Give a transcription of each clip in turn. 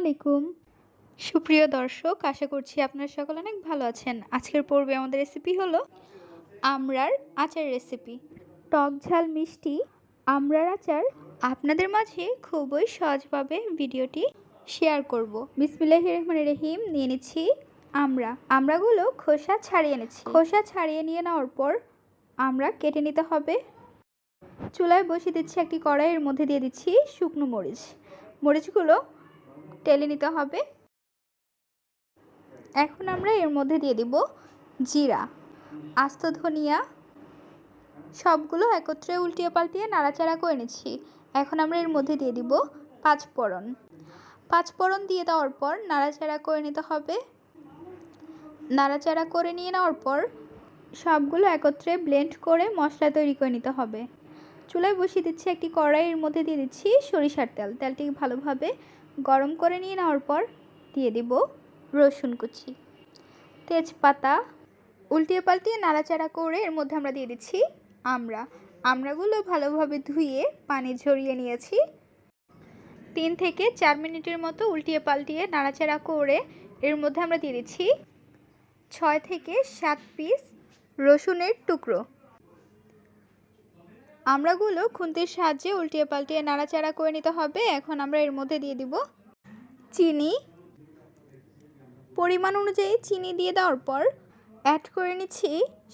আলাইকুম। সুপ্রিয় দর্শক, আশা করছি আপনারা সকল অনেক ভালো আছেন। আজকের পর্বে আমাদের রেসিপি হলো আমরার আচার রেসিপি টক ঝাল মিষ্টি আমরার আচার। আপনাদের মাঝে খুবই সহজভাবে ভিডিওটি শেয়ার করব। বিসমিল্লাহ রহমান রহিম, নিয়ে নিচ্ছি আমরা। আমরাগুলো খোসা ছাড়িয়ে এনেছি খোসা ছাড়িয়ে নিয়ে নেওয়ার পর আমরা কেটে নিতে হবে। চুলায় বসিয়ে দিচ্ছি একটি কড়াইয়ের মধ্যে দিয়ে দিচ্ছি শুকনো মরিচ। মরিচগুলো টেলে নিতে হবে। এখন আমরা এর মধ্যে দিয়ে দিব জিরা, আস্ত ধনিয়া, সবগুলো একত্রে উল্টিয়ে পাল্টিয়ে নাড়াচাড়া করে নিচ্ছি। এখন আমরা এর মধ্যে দিয়ে দিব পাঁচ ফোড়ন পাঁচ ফোড়ন দিয়ে দেওয়ার পর নাড়াচাড়া করে নিতে হবে। নাড়াচাড়া করে নিয়ে নেওয়ার পর সবগুলো একত্রে ব্লেন্ড করে মশলা তৈরি করে নিতে হবে। চুলায় বসিয়ে দিচ্ছি একটি কড়াইয়ের মধ্যে দিয়ে দিচ্ছি সরিষার তেল। তেলটি ভালোভাবে গরম করে নিয়ে নেওয়ার পর দিয়ে দিব রসুন কুচি। তেজপাতা উল্টিয়ে পাল্টিয়ে নাড়াচাড়া করে এর মধ্যে আমরা দিয়ে দিচ্ছি আমরা আমড়াগুলো ভালোভাবে ধুয়ে পানি ঝরিয়ে নিয়েছি। তিন থেকে চার মিনিটের মতো উল্টিয়ে পাল্টিয়ে নাড়াচাড়া করে এর মধ্যে আমরা দিয়ে দিচ্ছি ছয় থেকে সাত পিস রসুনের টুকরো। আমড়াগুলো খুন্তির সাহায্যে উল্টিয়ে পাল্টিয়ে নাড়াচাড়া করে নিতে হবে। এখন আমরা এর মধ্যে দিয়ে দিব চিনি। পরিমাণ অনুযায়ী চিনি দিয়ে দেওয়ার পর অ্যাড করে নিচ্ছি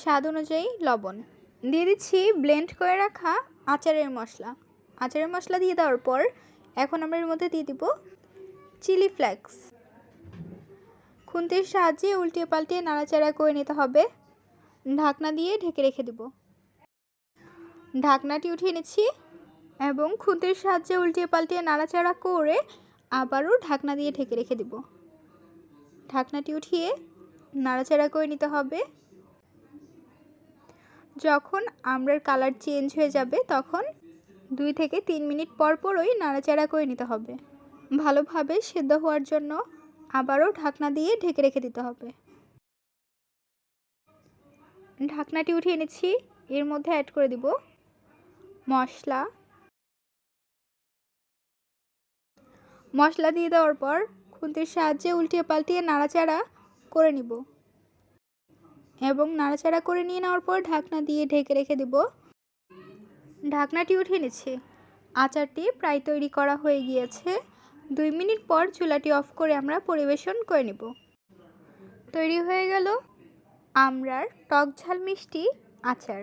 স্বাদ অনুযায়ী লবণ। দিয়ে দিচ্ছি ব্লেন্ড করে রাখা আচারের মশলা। আচারের মশলা দিয়ে দেওয়ার পর এখন আমরা এর মধ্যে দিয়ে দিব চিলি ফ্লেক্স খুন্তির সাহায্যে উল্টিয়ে পাল্টিয়ে নাড়াচাড়া করে নিতে হবে। ঢাকনা দিয়ে ঢেকে রেখে দেব। ঢাকনাটি উঠিয়ে নিচ্ছি এবং খুন্তির সাহায্যে উল্টিয়ে পাল্টিয়ে নাড়াচাড়া করে আবারও ঢাকনা দিয়ে ঢেকে রেখে দেব। ঢাকনাটি উঠিয়ে নাড়াচাড়া করে নিতে হবে। যখন আমরার কালার চেঞ্জ হয়ে যাবে তখন দুই থেকে তিন মিনিট পর পরই নাড়াচাড়া করে নিতে হবে। ভালোভাবে সেদ্ধ হওয়ার জন্য আবারও ঢাকনা দিয়ে ঢেকে রেখে দিতে হবে। ঢাকনাটি উঠিয়ে নিচ্ছি। এর মধ্যে অ্যাড করে দিব মশলা। মশলা দিয়ে দেওয়ার পর খুন্তির সাহায্যে উল্টিয়ে পাল্টিয়ে নাড়াচাড়া করে নিব। এবং নাড়াচাড়া করে নিয়ে নেওয়ার পর ঢাকনা দিয়ে ঢেকে রেখে দেব। ঢাকনাটি উঠিয়ে নিচ্ছি। আচারটি প্রায় তৈরি করা হয়ে গিয়েছে। দুই মিনিট পর চুলাটি অফ করে আমরা পরিবেশন করে নেব। তৈরি হয়ে গেল আমরার টক ঝাল মিষ্টি আচার।